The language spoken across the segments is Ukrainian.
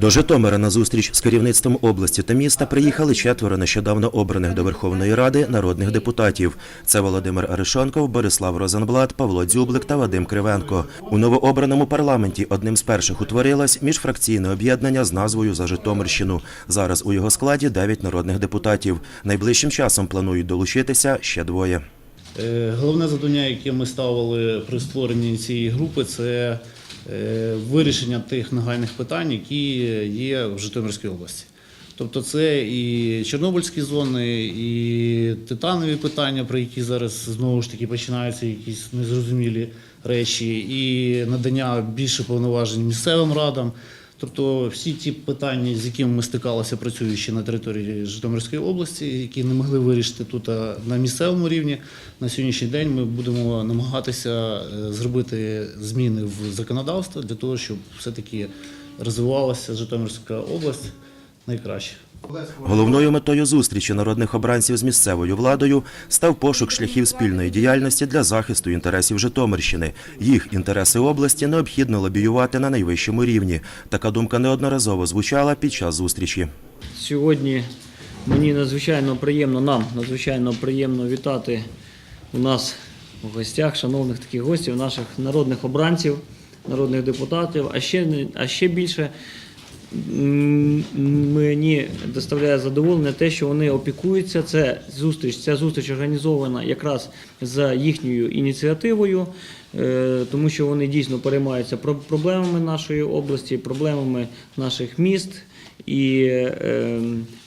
До Житомира на зустріч з керівництвом області та міста приїхали четверо нещодавно обраних до Верховної Ради народних депутатів. Це Володимир Аришонков, Борислав Розенблат, Павло Дзюблик та Вадим Кривенко. У новообраному парламенті одним з перших утворилось міжфракційне об'єднання з назвою за Житомирщину. Зараз у його складі дев'ять народних депутатів. Найближчим часом планують долучитися ще двоє. Е, Головне завдання, яке ми ставили при створенні цієї групи, це вирішення тих нагальних питань, які є в Житомирській області. Тобто це і Чорнобильські зони, і титанові питання, про які зараз знову ж таки починаються якісь незрозумілі речі, і надання більше повноважень місцевим радам. Тобто всі ті питання, з якими ми стикалися, працюючи на території Житомирської області, які не могли вирішити тут на місцевому рівні, на сьогоднішній день ми будемо намагатися е, зробити зміни в законодавство для того, щоб все-таки розвивалася Житомирська область найкраще. Головною метою зустрічі народних обранців з місцевою владою став пошук шляхів спільної діяльності для захисту інтересів Житомирщини. Їх інтереси області необхідно лобіювати на найвищому рівні. Така думка неодноразово звучала під час зустрічі. Сьогодні мені надзвичайно приємно, нам надзвичайно приємно вітати у нас у гостях, шановних таких гостів, наших народних обранців, народних депутатів. А ще, а ще більше мені доставляє задоволення те, що вони опікуються. Це зустріч, ця зустріч організована якраз за їхньою ініціативою, е, тому що вони дійсно переймаються про- проблемами нашої області, проблемами наших міст. І е,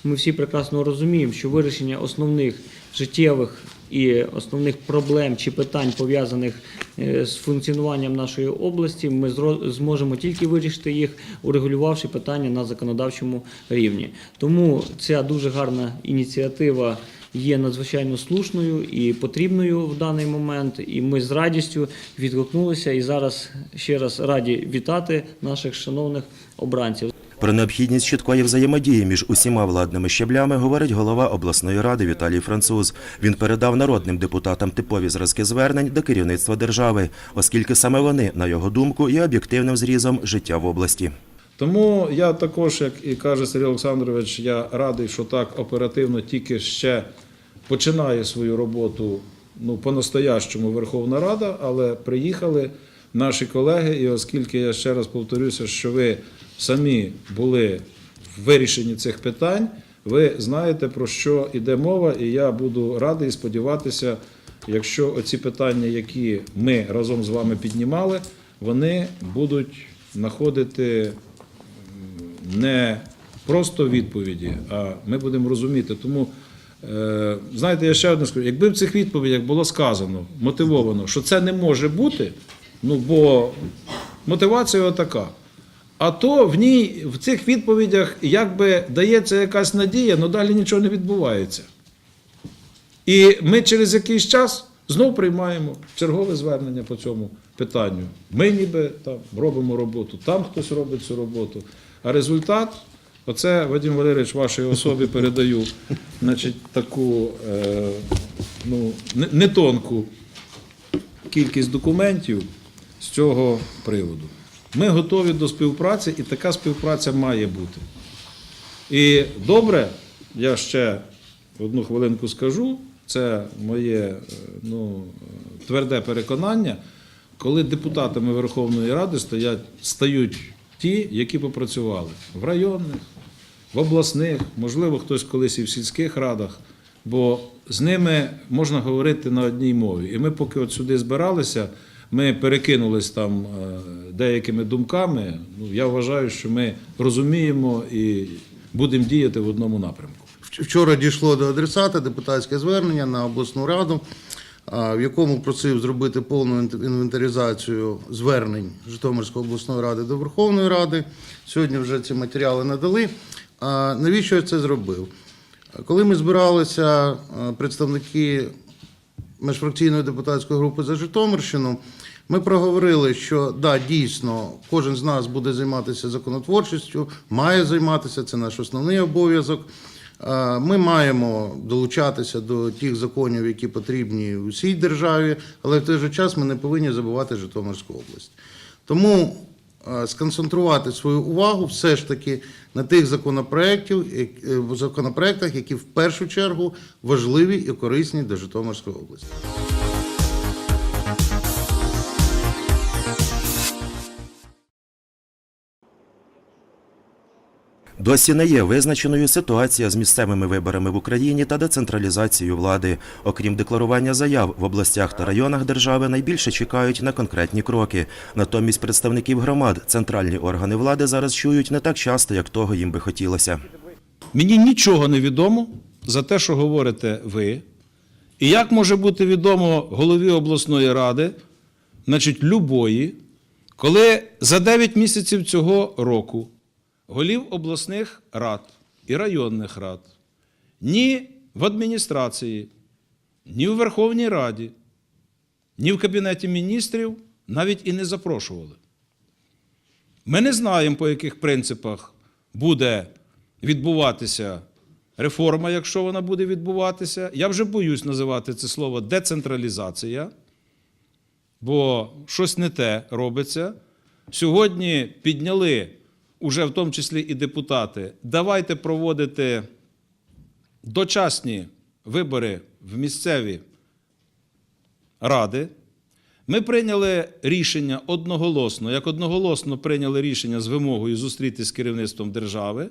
ми всі прекрасно розуміємо, що вирішення основних життєвих і основних проблем чи питань, пов'язаних е, з функціонуванням нашої області, ми зможемо тільки вирішити їх, урегулювавши питання на законодавчому рівні. Тому ця дуже гарна ініціатива є надзвичайно слушною і потрібною в даний момент. І ми з радістю відгукнулися і зараз ще раз раді вітати наших шановних обранців. Про необхідність чіткої взаємодії між усіма владними щеблями говорить голова обласної ради Віталій Француз. Він передав народним депутатам типові зразки звернень до керівництва держави, оскільки саме вони, на його думку, є об'єктивним зрізом життя в області. Тому я також, як і каже Сергій Олександрович, я радий, що так оперативно тільки ще починає свою роботу ну, по-настоящому Верховна Рада, але приїхали наші колеги, і оскільки я ще раз повторюся, що ви самі були в вирішенні цих питань, ви знаєте, про що йде мова, і я буду радий сподіватися, якщо оці питання, які ми разом з вами піднімали, вони будуть знаходити не просто відповіді, а ми будемо розуміти. Тому, е, знаєте, я ще одне скажу, якби в цих відповідях було сказано, мотивовано, що це не може бути, ну бо мотивація така. А то в ній, в цих відповідях якби дається якась надія, але далі нічого не відбувається. І ми через якийсь час знов приймаємо чергове звернення по цьому питанню. Ми ніби там робимо роботу, там хтось робить цю роботу. А результат, оце Вадим Валерійович, вашій особі передаю значить, таку е, ну, не- не кількість документів з цього приводу. Ми готові до співпраці, і така співпраця має бути. І добре, я ще одну хвилинку скажу. Це моє е, ну, тверде переконання, коли депутатами Верховної Ради стоять, стають ті, які попрацювали в районних, в обласних, можливо, хтось колись і в сільських радах, бо з ними можна говорити на одній мові. І ми, поки от сюди збиралися, ми перекинулись там е, деякими думками. Ну, я вважаю, що ми розуміємо і будемо діяти в одному напрямку. Вчора дійшло до адресата депутатське звернення на обласну раду, в якому просив зробити повну інвентаризацію звернень Житомирської обласної ради до Верховної Ради. Сьогодні вже ці матеріали надали. Навіщо я це зробив? Коли ми збиралися, представники міжфракційної депутатської групи за Житомирщину, ми проговорили, що да, дійсно кожен з нас буде займатися законотворчістю, має займатися, це наш основний обов'язок. Ми маємо долучатися до тих законів, які потрібні усій державі, але в той же час ми не повинні забувати Житомирську область. Тому сконцентрувати свою увагу все ж таки на тих законопроектів, е, законопроєктах, які в першу чергу важливі і корисні для Житомирської області. Досі не є визначеною ситуація з місцевими виборами в Україні та децентралізацією влади. Окрім декларування заяв в областях та районах держави, найбільше чекають на конкретні кроки. Натомість представників громад центральні органи влади зараз чують не так часто, як того їм би хотілося. Мені нічого не відомо за те, що говорите ви. І як може бути відомо голові обласної ради, значить, любої, коли за 9 місяців цього року голів обласних рад і районних рад ні в адміністрації, ні в Верховній Раді, ні в Кабінеті міністрів навіть і не запрошували. Ми не знаємо, по яких принципах буде відбуватися реформа, якщо вона буде відбуватися. Я вже боюсь називати це слово децентралізація, бо щось не те робиться. Сьогодні підняли, уже в тому числі і депутати, давайте проводити дочасні вибори в місцеві ради. Ми прийняли рішення одноголосно, як одноголосно прийняли рішення з вимогою зустрітися з керівництвом держави,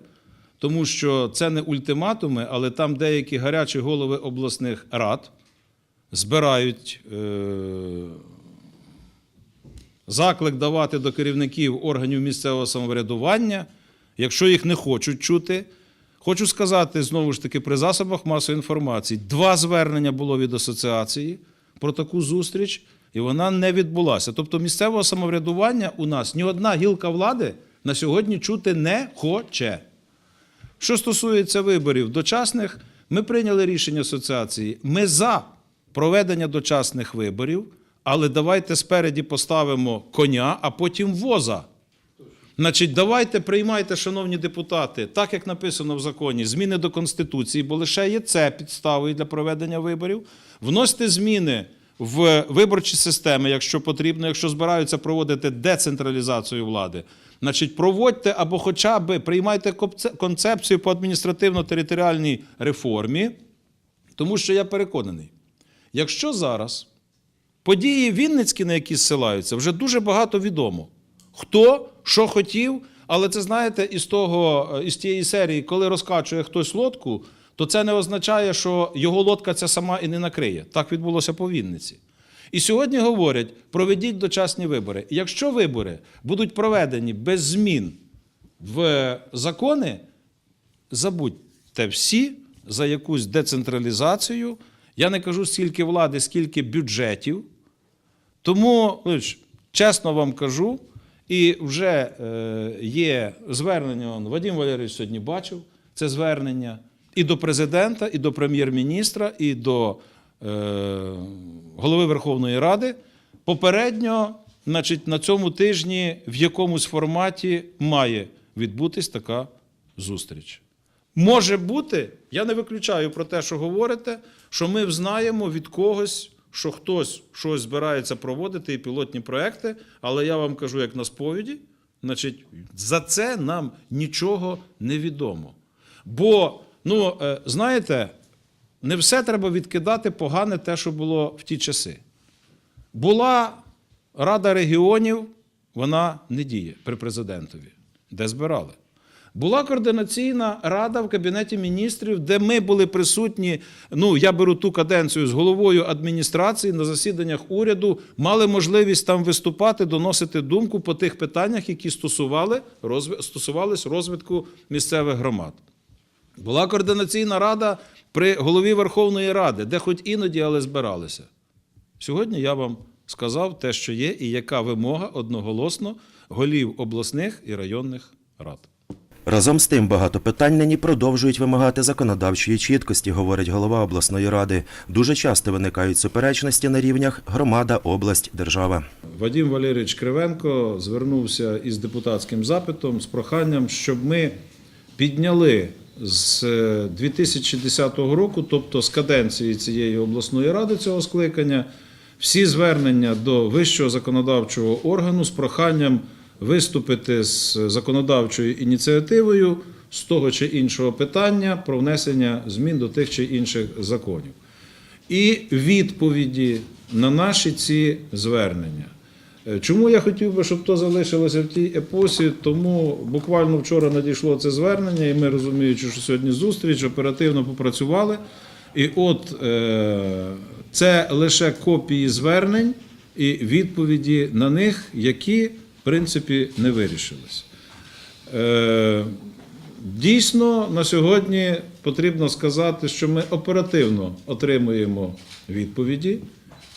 тому що це не ультиматуми, але там деякі гарячі голови обласних рад збирають е- заклик давати до керівників органів місцевого самоврядування, якщо їх не хочуть чути. Хочу сказати знову ж таки при засобах масової інформації: два звернення було від асоціації про таку зустріч, і вона не відбулася. Тобто місцевого самоврядування у нас ні одна гілка влади на сьогодні чути не хоче. Що стосується виборів дочасних, ми прийняли рішення асоціації. Ми за проведення дочасних виборів, але давайте спереді поставимо коня, а потім воза. Значить, давайте приймайте, шановні депутати, так як написано в законі, зміни до Конституції, бо лише є це підставою для проведення виборів. Вносьте зміни в виборчі системи, якщо потрібно, якщо збираються проводити децентралізацію влади. Значить, проводьте або хоча б приймайте концепцію по адміністративно-територіальній реформі, тому що я переконаний, якщо зараз події Вінницькі, на які зсилаються, вже дуже багато відомо. Хто що хотів, але це знаєте, із того, е, із тієї серії, коли розкачує хтось лодку, то це не означає, що його лодка ця сама і не накриє. Так відбулося по Вінниці. І сьогодні говорять: проведіть дочасні вибори. Якщо вибори будуть проведені без змін в закони, забудьте всі за якусь децентралізацію. Я не кажу скільки влади, скільки бюджетів. Тому, чесно вам кажу, і вже е, є звернення, Вадим Валерійович сьогодні бачив це звернення і до президента, і до прем'єр-міністра, і до е, голови Верховної Ради. Попередньо, значить, на цьому тижні в якомусь форматі має відбутись така зустріч. Може бути, я не виключаю про те, що говорите, що ми знаємо від когось, що хтось щось збирається проводити і пілотні проекти, але я вам кажу, як на сповіді, значить, за це нам нічого не відомо. Бо, ну, е, знаєте, не все треба відкидати погане те, що було в ті часи. Була Рада регіонів, вона не діє при президентові, де збирали. Була координаційна рада в Кабінеті міністрів, де ми були присутні. Ну, я беру ту каденцію з головою адміністрації на засіданнях уряду, мали можливість там виступати, доносити думку по тих питаннях, які стосували, розв... стосувались розвитку місцевих громад. Була координаційна рада при голові Верховної Ради, де хоч іноді, але збиралися. Сьогодні я вам сказав те, що є, і яка вимога одноголосно голів обласних і районних рад. Разом з тим багато питань нині продовжують вимагати законодавчої чіткості, говорить голова обласної ради. Дуже часто виникають суперечності на рівнях громада, область, держава. Вадим Валерійович Кривенко звернувся із депутатським запитом з проханням, щоб ми підняли з е, 2010 року, тобто з каденції цієї обласної ради цього скликання, всі звернення до вищого законодавчого органу з проханням виступити з законодавчою ініціативою з того чи іншого питання про внесення змін до тих чи інших законів. І відповіді на наші ці звернення. Е, Чому я хотів би, щоб то залишилося в тій епосі? Тому буквально вчора надійшло це звернення, і ми розуміючи, що сьогодні зустріч, оперативно попрацювали. І от е, це лише копії звернень і відповіді на них, які, принципі, не вирішилися. Е, Дійсно, на сьогодні потрібно сказати, що ми оперативно отримуємо відповіді,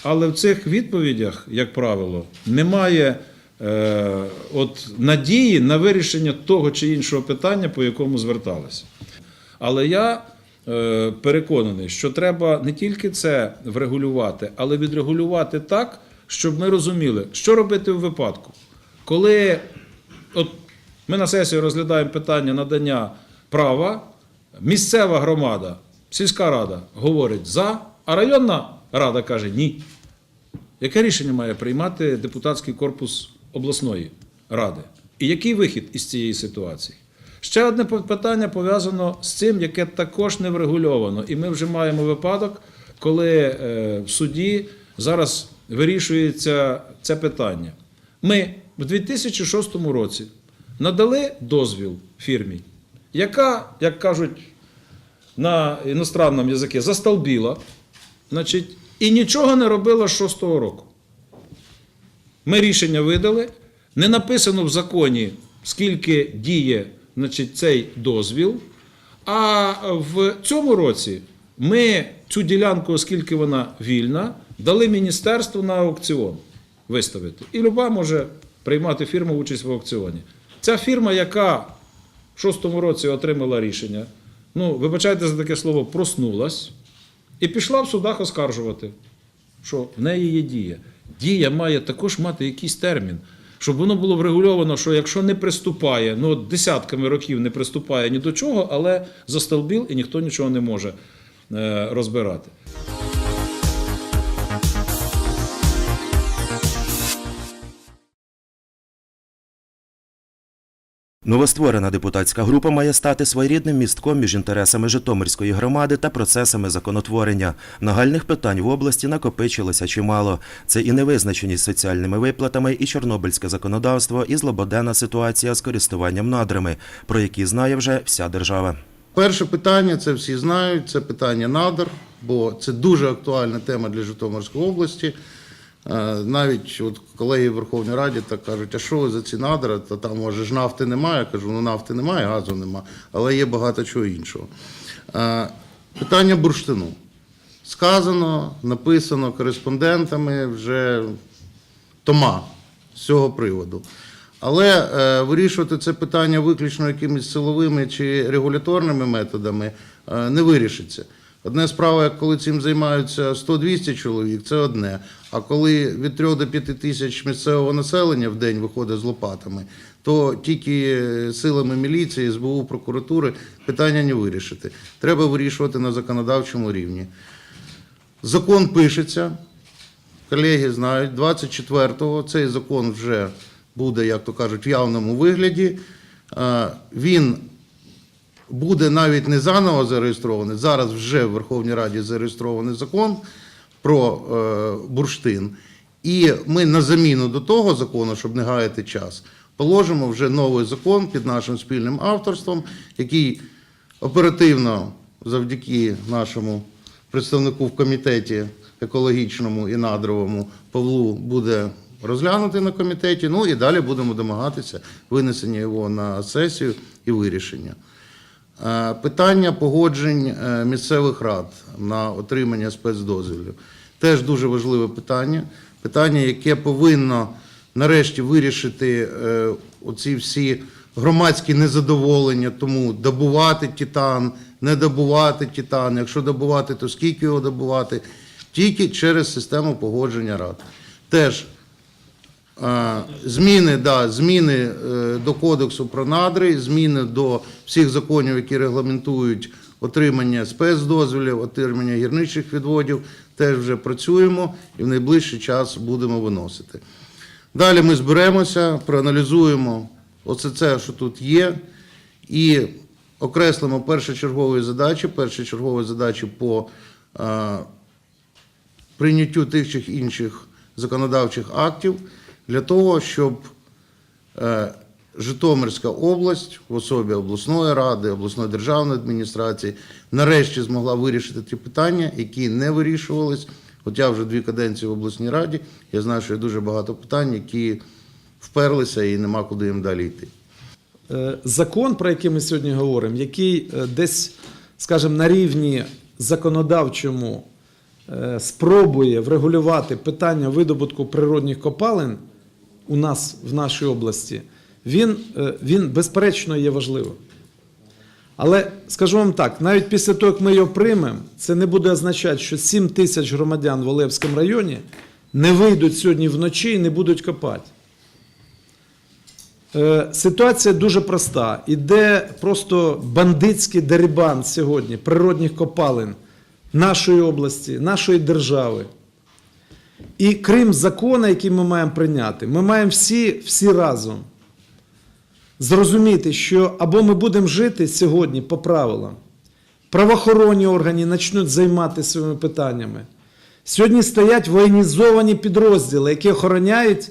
але в цих відповідях, як правило, немає е, от, надії на вирішення того чи іншого питання, по якому зверталися. Але я е, переконаний, що треба не тільки це врегулювати, але відрегулювати так, щоб ми розуміли, що робити в випадку, коли от ми на сесії розглядаємо питання надання права, місцева громада, сільська рада говорить за, а районна рада каже ні. Яке рішення має приймати депутатський корпус обласної ради? І який вихід із цієї ситуації? Ще одне питання пов'язано з цим, яке також не врегульовано. І ми вже маємо випадок, коли е, в суді зараз вирішується це питання. Ми в 2006 році надали дозвіл фірмі, яка, як кажуть на іностранному язикі, застолбіла, значить, і нічого не робила з 6-го року. Ми рішення видали. Не написано в законі, скільки діє значить, цей дозвіл. А в цьому році ми цю ділянку, оскільки вона вільна, дали міністерству на аукціон виставити. І люба може приймати фірма участь в аукціоні. Ця фірма, яка в шостому році отримала рішення, ну, вибачайте за таке слово, проснулась і пішла в судах оскаржувати що в неї є дія. Дія має також мати якийсь термін, щоб воно було врегульовано, що якщо не приступає, ну от десятками років не приступає ні до чого, але застолбіл і ніхто нічого не може е, розбирати. Новостворена депутатська група має стати своєрідним містком між інтересами Житомирської громади та процесами законотворення. Нагальних питань в області накопичилося чимало. Це і невизначеність соціальними виплатами, і чорнобильське законодавство, і злободенна ситуація з користуванням надрами, про які знає вже вся держава. Перше питання, це всі знають, це питання надр, бо це дуже актуальна тема для Житомирської області. Е, Навіть от колеги в Верховній Раді так кажуть, а що ви за ці надра, то там може ж нафти немає. Я кажу, ну нафти немає, газу немає, але є багато чого іншого. Е, Питання бурштину. Сказано, написано кореспондентами вже тома з цього приводу. Але е, вирішувати це питання виключно якимись силовими чи регуляторними методами е, не вирішиться. Одне справа, як коли цим займаються 100-200 чоловік, це одне. А коли від 3 до 5 тисяч місцевого населення в день виходить з лопатами, то тільки силами міліції, СБУ, прокуратури питання не вирішити. Треба вирішувати на законодавчому рівні. Закон пишеться, колеги знають, 24-го цей закон вже буде, як то кажуть, в явному вигляді. Він буде навіть не заново зареєстрований. Зараз вже в Верховній Раді зареєстрований закон про е, бурштин. І ми на заміну до того закону, щоб не гаяти час, положимо вже новий закон під нашим спільним авторством, який оперативно завдяки нашому представнику в комітеті екологічному і надровому Павлу буде розглянути на комітеті. Ну і далі будемо домагатися винесення його на сесію і вирішення. Е, Питання погоджень е, місцевих рад на отримання спецдозволів теж дуже важливе питання. Питання, яке повинно нарешті вирішити е, оці всі громадські незадоволення, тому добувати титан, не добувати титан. Якщо добувати, то скільки його добувати? Тільки через систему погодження рад. Теж Зміни, да, зміни е, до кодексу про надри, зміни до всіх законів, які регламентують отримання спецдозволів, отримання гірничих відводів. Теж вже працюємо і в найближчий час будемо виносити. Далі ми зберемося, проаналізуємо оце це, що тут є, і окреслимо першочергові задачі, першочергові задачі по е, прийняттю тих чи інших законодавчих актів для того, щоб е, Житомирська область в особі обласної ради, обласної державної адміністрації нарешті змогла вирішити ті питання, які не вирішувались. Я вже дві каденції в обласній раді. Я знаю, що є дуже багато питань, які вперлися і нема куди їм далі йти. Е, Закон, про який ми сьогодні говоримо, який е, десь, скажімо, на рівні законодавчому спробує врегулювати питання видобутку природних копалин у нас в нашій області, він, е, він безперечно є важливим. Але скажу вам так, навіть після того, як ми його приймемо, це не буде означати, що 7 тисяч громадян в Олевському районі не вийдуть сьогодні вночі і не будуть копати. Е, Ситуація дуже проста. Іде просто бандитський дерибан сьогодні природних копалин нашої області, нашої держави. І крім закону, який ми маємо прийняти, ми маємо всі, всі разом зрозуміти, що або ми будемо жити сьогодні по правилам, правоохоронні органи почнуть займатися своїми питаннями. Сьогодні стоять воєнізовані підрозділи, які охороняють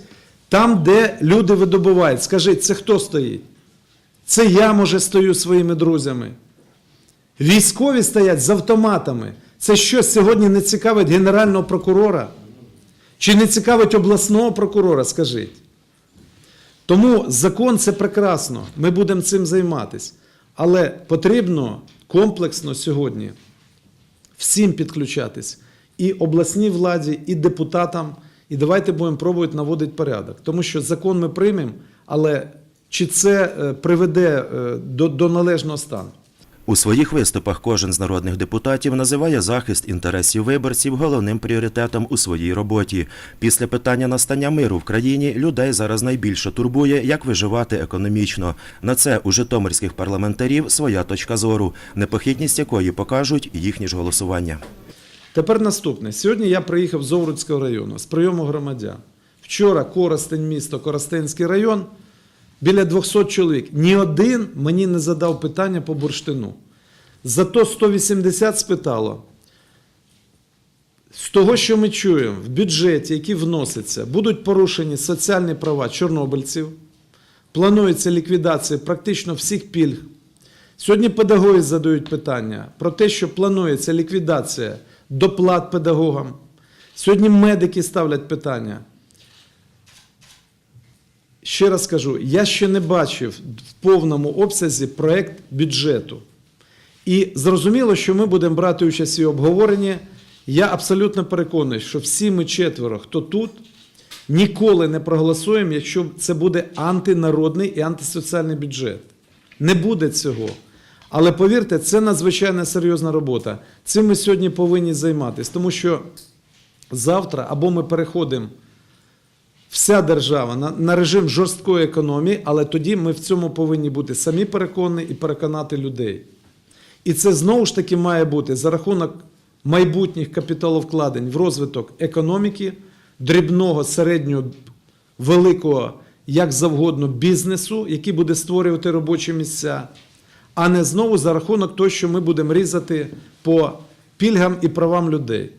там, де люди видобувають. Скажіть, це хто стоїть? Це я, може, стою своїми друзями. Військові стоять з автоматами. Це що сьогодні не цікавить Генерального прокурора? Чи не цікавить обласного прокурора, скажіть? Тому закон це прекрасно. Ми будемо цим займатися. Але потрібно комплексно сьогодні всім підключатись і обласній владі, і депутатам. І давайте будемо пробувати наводити порядок. Тому що закон ми приймемо, але чи це е, приведе е, до, до належного стану? У своїх виступах кожен з народних депутатів називає захист інтересів виборців головним пріоритетом у своїй роботі. Після питання настання миру в країні людей зараз найбільше турбує, як виживати економічно. На це у житомирських парламентарів своя точка зору, непохитність якої покажуть їхні ж голосування. Тепер наступне. Сьогодні я приїхав з Овруцького району з прийому громадян. Вчора Коростень, місто, Коростенський район, біля 200 чоловік. Ні один мені не задав питання по бурштину. Зато 180 спитало. З того, що ми чуємо, в бюджеті, який вноситься, будуть порушені соціальні права чорнобильців, планується ліквідація практично всіх пільг. Сьогодні педагоги задають питання про те, що планується ліквідація доплат педагогам. Сьогодні медики ставлять питання. Ще раз кажу, я ще не бачив в повному обсязі проект бюджету. І зрозуміло, що ми будемо брати участь у обговоренні. Я абсолютно переконаний, що всі ми четверо, хто тут, ніколи не проголосуємо, якщо це буде антинародний і антисоціальний бюджет. Не буде цього. Але повірте, це надзвичайно серйозна робота. Цим ми сьогодні повинні займатися, тому що завтра або ми переходимо вся держава на, на режим жорсткої економії, але тоді ми в цьому повинні бути самі переконані і переконати людей. І це знову ж таки має бути за рахунок майбутніх капіталовкладень в розвиток економіки, дрібного, середнього, великого, як завгодно, бізнесу, який буде створювати робочі місця, а не знову за рахунок того, що ми будемо різати по пільгам і правам людей.